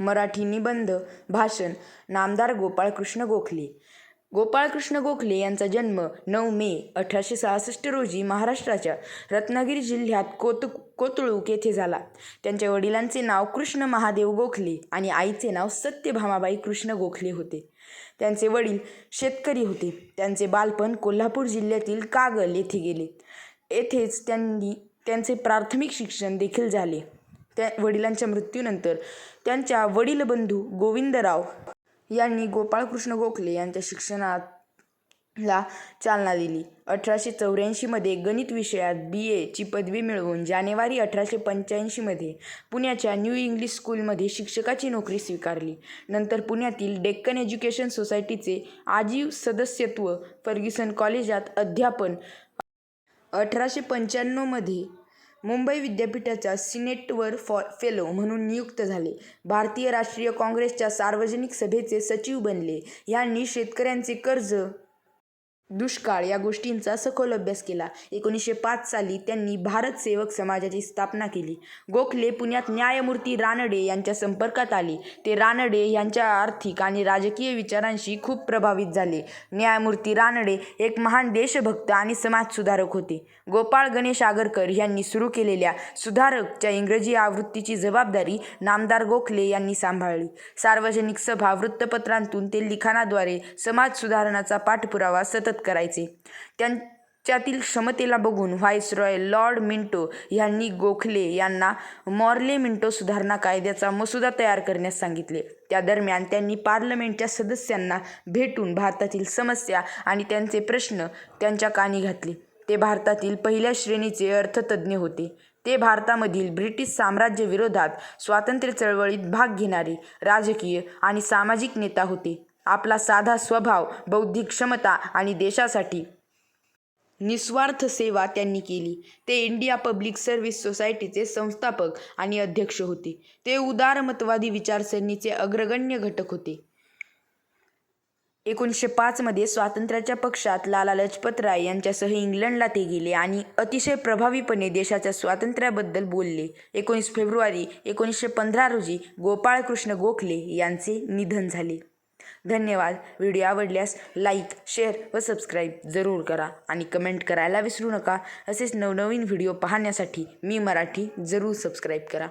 मराठी निबंध भाषण. नामदार गोपाळकृष्ण गोखले. गोपाळकृष्ण गोखले यांचा जन्म नऊ मे अठराशे सहासष्ट रोजी महाराष्ट्राच्या रत्नागिरी जिल्ह्यात कोत कोतुळूक येथे झाला. त्यांच्या वडिलांचे नाव कृष्ण महादेव गोखले आणि आईचे नाव सत्यभामाबाई कृष्ण गोखले होते. त्यांचे वडील शेतकरी होते. त्यांचे बालपण कोल्हापूर जिल्ह्यातील कागल येथे गेले. येथेच त्यांनी त्यांचे प्राथमिक शिक्षण देखील झाले. त्या वडिलांच्या मृत्यूनंतर त्यांच्या वडील बंधू गोविंदराव यांनी गोपाळकृष्ण गोखले यांच्या शिक्षणाला चालना दिली. अठराशे चौऱ्याऐंशीमध्ये गणित विषयात बी एची पदवी मिळवून जानेवारी अठराशे पंच्याऐंशीमध्ये पुण्याच्या न्यू इंग्लिश स्कूलमध्ये शिक्षकाची नोकरी स्वीकारली. नंतर पुण्यातील डेक्कन एज्युकेशन सोसायटीचे आजीव सदस्यत्व फर्ग्युसन कॉलेजात अध्यापन. अठराशे पंच्याण्णवमध्ये मुंबई विद्यापीठाच्या सिनेटवर फॉ फेलो म्हणून नियुक्त झाले. भारतीय राष्ट्रीय काँग्रेसच्या सार्वजनिक सभेचे सचिव बनले. ह्यांनी शेतकऱ्यांचे कर्ज दुष्काळ या गोष्टींचा सखोल अभ्यास केला. एकोणीसशे पाच साली त्यांनी भारत सेवक समाजाची स्थापना केली. गोखले पुण्यात न्यायमूर्ती रानडे यांच्या संपर्कात आले. ते रानडे यांच्या आर्थिक आणि राजकीय विचारांशी खूप प्रभावित झाले. न्यायमूर्ती रानडे एक महान देशभक्त आणि समाजसुधारक होते. गोपाळ गणेश आगरकर यांनी सुरू केलेल्या सुधारकच्या इंग्रजी आवृत्तीची जबाबदारी नामदार गोखले यांनी सांभाळली. सार्वजनिक सभा वृत्तपत्रांतून ते लिखाणाद्वारे समाज सुधारणाचा पाठपुरावा सतत करायचे. त्यांच्यातील क्षमतेला बघून व्हाईसरॉय लॉर्ड मिंटो यांनी गोखले यांना मॉर्ले मिंटो सुधारणा कायद्याचा मसुदा तयार करण्यास सांगितले. त्या दरम्यान त्यांनी पार्लमेंटच्या सदस्यांना भेटून भारतातील समस्या आणि त्यांचे प्रश्न त्यांच्या कानी घातले. ते भारतातील पहिल्या श्रेणीचे अर्थतज्ज्ञ होते. ते भारतामधील ब्रिटिश साम्राज्यविरोधात स्वातंत्र्य चळवळीत भाग घेणारे राजकीय आणि सामाजिक नेता होते. आपला साधा स्वभाव बौद्धिक क्षमता आणि देशासाठी. निस्वार्थ सेवा त्यांनी केली. ते इंडिया पब्लिक सर्व्हिस सोसायटीचे संस्थापक आणि अध्यक्ष होते. ते उदारमतवादी विचारसरणीचे अग्रगण्य घटक होते. एकोणीसशे पाचमध्ये स्वातंत्र्याच्या पक्षात लाला लजपत राय यांच्यासह इंग्लंडला ते गेले आणि अतिशय प्रभावीपणे देशाच्या स्वातंत्र्याबद्दल बोलले. एकोणीस फेब्रुवारी एकोणीसशे पंधरा रोजी गोपाळकृष्ण गोखले यांचे निधन झाले. धन्यवाद. व्हिडिओ आवडल्यास लाईक शेअर व सबस्क्राईब जरूर करा आणि कमेंट करायला विसरू नका. असेच नवनवीन व्हिडिओ पाहण्यासाठी मी मराठी जरूर सबस्क्राईब करा.